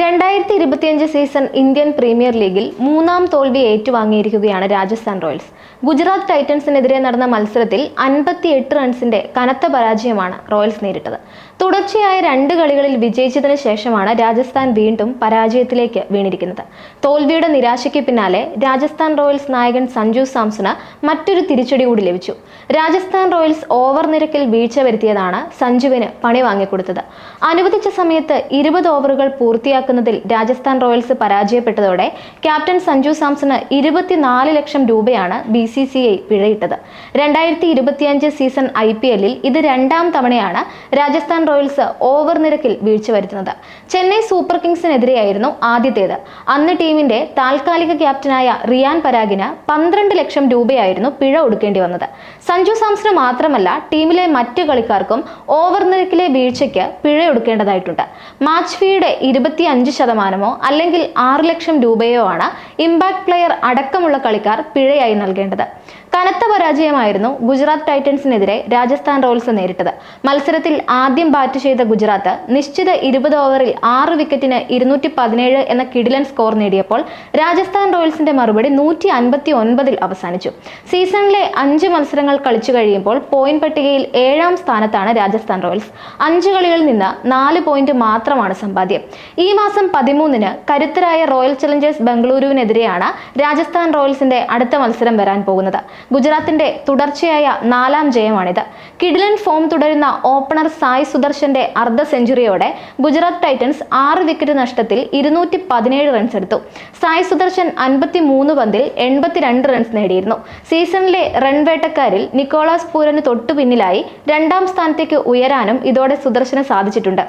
രണ്ടായിരത്തി ഇരുപത്തിയഞ്ച് season Indian premier ലീഗിൽ മൂന്നാം തോൽവി ഏറ്റുവാങ്ങിയിരിക്കുകയാണ് രാജസ്ഥാൻ റോയൽസ്. ഗുജറാത്ത് ടൈറ്റൻസിനെതിരെ നടന്ന മത്സരത്തിൽ അൻപത്തി എട്ട് റൺസിന്റെ കനത്ത പരാജയമാണ് റോയൽസ് നേരിട്ടത്. തുടർച്ചയായ രണ്ട് കളികളിൽ വിജയിച്ചതിന് ശേഷമാണ് രാജസ്ഥാൻ വീണ്ടും പരാജയത്തിലേക്ക് വീണിരിക്കുന്നത്. തോൽവിയുടെ നിരാശയ്ക്ക് പിന്നാലെ രാജസ്ഥാൻ റോയൽസ് നായകൻ സഞ്ജു സാംസണ് മറ്റൊരു തിരിച്ചടി കൂടി ലഭിച്ചു. രാജസ്ഥാൻ റോയൽസ് ഓവർ നിരക്കിൽ വീഴ്ച വരുത്തിയതാണ് സഞ്ജുവിന് പണി വാങ്ങിക്കൊടുത്തത്. അനുവദിച്ച സമയത്ത് ഇരുപത് ഓവറുകൾ പൂർത്തിയാക്കുന്നതിൽ രാജസ്ഥാൻ റോയൽസ് പരാജയപ്പെട്ടതോടെ ക്യാപ്റ്റൻ സഞ്ജു സാംസണ് ഇരുപത്തിനാല് ലക്ഷം രൂപയാണ് ബി സി സി ഐ പിഴയിട്ടത്. രണ്ടായിരത്തി ഇരുപത്തിയഞ്ച് സീസൺ ഐ പി എല്ലിൽ ഇത് രണ്ടാം തവണയാണ് രാജസ്ഥാൻ റോയൽസ് ഓവർ നിരക്കിൽ വീഴ്ച വരുത്തുന്നത്. ചെന്നൈ സൂപ്പർ കിങ്സിനെതിരെയായിരുന്നു ആദ്യത്തേത്. അന്ന് ടീമിന്റെ താൽക്കാലിക ക്യാപ്റ്റനായ റിയാൻ പരാഗിന് പന്ത്രണ്ട് ലക്ഷം രൂപയായിരുന്നു പിഴ ഒടുക്കേണ്ടി വന്നത്. സഞ്ജു സാംസന് മാത്രമല്ല ടീമിലെ മറ്റ് കളിക്കാർക്കും ഓവർ നിരക്കിലെ വീഴ്ചയ്ക്ക് പിഴ ഒടുക്കേണ്ടതായിട്ടുണ്ട്. മാച്ച് ഫീയുടെ ഇരുപത്തി അഞ്ച് ശതമാനമോ അല്ലെങ്കിൽ ആറ് ലക്ഷം രൂപയോ ആണ് ഇമ്പാക്ട് പ്ലെയർ അടക്കമുള്ള കളിക്കാർ പിഴയായി നൽകേണ്ടത്. കനത്ത പരാജയമായിരുന്നു ഗുജറാത്ത് ടൈറ്റൻസിനെതിരെ രാജസ്ഥാൻ റോയൽസ് നേരിട്ടത്. മത്സരത്തിൽ ആദ്യം ബാറ്റ് ചെയ്ത ഗുജറാത്ത് നിശ്ചിത ഇരുപത് ഓവറിൽ ആറ് വിക്കറ്റിന് ഇരുന്നൂറ്റി പതിനേഴ് എന്ന കിടിലൻ സ്കോർ നേടിയപ്പോൾ രാജസ്ഥാൻ റോയൽസിന്റെ മറുപടി നൂറ്റി അൻപത്തി ഒൻപതിൽ അവസാനിച്ചു. സീസണിലെ അഞ്ച് മത്സരങ്ങൾ കളിച്ചു കഴിയുമ്പോൾ പോയിന്റ് പട്ടികയിൽ ഏഴാം സ്ഥാനത്താണ് രാജസ്ഥാൻ റോയൽസ്. അഞ്ച് കളികളിൽ നിന്ന് നാല് പോയിന്റ് മാത്രമാണ് സമ്പാദ്യം. ഈ മാസം പതിമൂന്നിന് കരുത്തരായ റോയൽ ചലഞ്ചേഴ്സ് ബംഗളൂരുവിനെതിരെയാണ് രാജസ്ഥാൻ റോയൽസിന്റെ അടുത്ത മത്സരം വരാൻ പോകുന്നത്. ഗുജറാത്തിന്റെ തുടർച്ചയായ നാലാം ജയമാണിത്. കിഡിലൻ ഫോം തുടരുന്ന ഓപ്പണർ സായ് സുദർശന്റെ അർദ്ധ സെഞ്ചുറിയോടെ ഗുജറാത്ത് ടൈറ്റൻസ് ആറ് വിക്കറ്റ് നഷ്ടത്തിൽ ഇരുന്നൂറ്റി പതിനേഴ് റൺസ് എടുത്തു. സായ് സുദർശൻ അൻപത്തി മൂന്ന് പന്തിൽ എൺപത്തിരണ്ട് റൺസ് നേടിയിരുന്നു. സീസണിലെ റൺ വേട്ടക്കാരിൽ നിക്കോളാസ് പൂരന് തൊട്ടു പിന്നിലായി രണ്ടാം സ്ഥാനത്തേക്ക് ഉയരാനും ഇതോടെ സുദർശന് സാധിച്ചിട്ടുണ്ട്.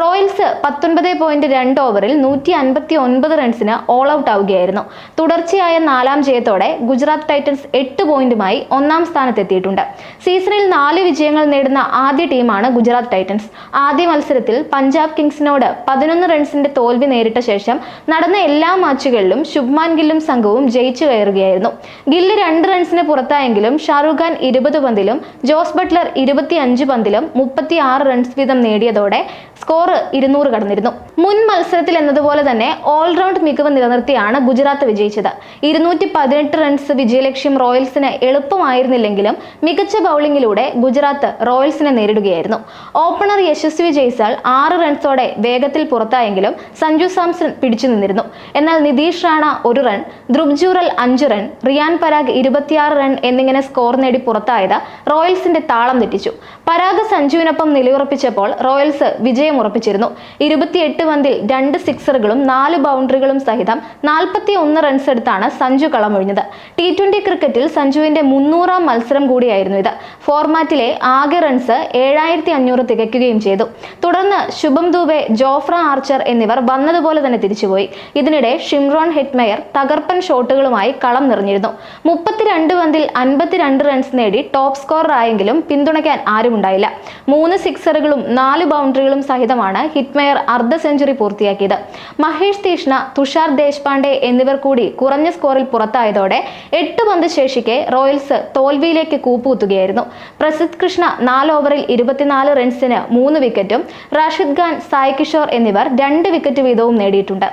റോയൽസ് പത്തൊൻപത് പോയിന്റ് രണ്ട് ഓവറിൽ നൂറ്റി അൻപത്തി ഒൻപത് റൺസിന് ഓൾ ഔട്ട് ആവുകയായിരുന്നു. തുടർച്ചയായ നാലാം ജയത്തോടെ ഗുജറാത്ത് ടൈറ്റൻസ് എട്ട് പോയിന്റുമായി ഒന്നാം സ്ഥാനത്തെത്തിയിട്ടുണ്ട്. സീസണിൽ നാല് വിജയങ്ങൾ നേടുന്ന ആദ്യ ടീമാണ് ഗുജറാത്ത് ടൈറ്റൻസ്. ആദ്യ മത്സരത്തിൽ പഞ്ചാബ് കിങ്സിനോട് പതിനൊന്ന് റൺസിന്റെ തോൽവി നേരിട്ട ശേഷം നടന്ന എല്ലാ മാച്ചുകളിലും ശുഭ്മാൻ ഗില്ലും സംഘവും ജയിച്ചു കയറുകയായിരുന്നു. ഗില്ല് രണ്ട് റൺസിന് പുറത്തായെങ്കിലും ഷാറുഖ് ഖാൻ ഇരുപത് പന്തിലും ജോസ് ബട്ട്ലർ ഇരുപത്തി അഞ്ച് പന്തിലും മുപ്പത്തി ആറ് റൺസ് വീതം നേടിയതോടെ സ്കോർ ഇരുന്നൂറ് കടന്നിരുന്നു. മുൻ മത്സരത്തിൽ എന്നതുപോലെ തന്നെ ഓൾറൗണ്ട് മികവ് നിലനിർത്തിയാണ് ഗുജറാത്ത് വിജയിച്ചത്. ഇരുന്നൂറ്റി പതിനെട്ട് റൺസ് വിജയലക്ഷ്യം റോയൽസിന് എളുപ്പമായിരുന്നില്ലെങ്കിലും മികച്ച ബൗളിംഗിലൂടെ ഗുജറാത്ത് റോയൽസിനെ നേരിടുകയായിരുന്നു. ഓപ്പണർ യശസ്വി ജയ്സാൾ ആറ് റൺസോടെ വേഗത്തിൽ പുറത്തായെങ്കിലും സഞ്ജു സാംസൺ പിടിച്ചു നിന്നിരുന്നു. എന്നാൽ നിതീഷ് റാണ ഒരു റൺ ധ്രുവ് അഞ്ച് റൺ റിയാൻ പരാഗ് ഇരുപത്തിയാറ് റൺ എന്നിങ്ങനെ സ്കോർ നേടി പുറത്തായത് റോയൽസിന്റെ താളം തെറ്റിച്ചു. പരാഗ് സഞ്ജുവിനൊപ്പം നിലയുറപ്പിച്ചപ്പോൾ റോയൽസ് വിജയം ഉറപ്പിച്ചിരുന്നു. ഇരുപത്തിയെട്ട് പന്തിൽ രണ്ട് സിക്സറുകളും നാല് ബൗണ്ടറികളും സഹിതം നാൽപ്പത്തി ഒന്ന് റൺസ് എടുത്താണ് സഞ്ജു കളമൊഴിഞ്ഞത്. ടി ട്വന്റി ക്രിക്കറ്റിൽ സഞ്ജുവിന്റെ മുന്നൂറാം മത്സരം കൂടിയായിരുന്നു ഇത്. ഫോർമാറ്റിലെ ആകെ റൺസ് ഏഴായിരത്തി അഞ്ഞൂറ് തികയ്ക്കുകയും ചെയ്തു. തുടർന്ന് ശുഭം ദൂബെ ജോഫ്ര ആർച്ചർ എന്നിവർ വന്നതുപോലെ തന്നെ തിരിച്ചുപോയി. ഇതിനിടെ ഷിംറോൺ ഹെറ്റ്മയർ തകർപ്പൻ ഷോട്ടുകളുമായി കളം നിറഞ്ഞിരുന്നു. മുപ്പത്തിരണ്ട് പന്തിൽ അൻപത്തിരണ്ട് റൺസ് നേടി ടോപ്പ് സ്കോറർ ആയെങ്കിലും പിന്തുണയ്ക്കാൻ ആരുമുണ്ടായില്ല മൂന്ന് സിക്സറുകളും നാല് ബൗണ്ടറികളും സഹിതമാണ് ഹിറ്റ്മയർ അർദ്ധ സെഞ്ചുറി പൂർത്തിയാക്കിയത്. മഹേഷ് തീഷ്ണ തുഷാർ ദേശ്പാണ്ഡെ എന്നിവർ കൂടി കുറഞ്ഞ സ്കോറിൽ പുറത്തായതോടെ എട്ട് പന്ത് ശേഷിക്കെ റോയൽസ് തോൽവിയിലേക്ക് കൂപ്പുകുത്തുകയായിരുന്നു. പ്രസിദ്ധ് കൃഷ്ണ നാല് ഓവറിൽ ഇരുപത്തിനാല് റൺസിന് മൂന്ന് വിക്കറ്റും റാഷിദ് ഖാൻ സായ് കിഷോർ എന്നിവർ രണ്ട് വിക്കറ്റ് വീതവും നേടിയിട്ടുണ്ട്.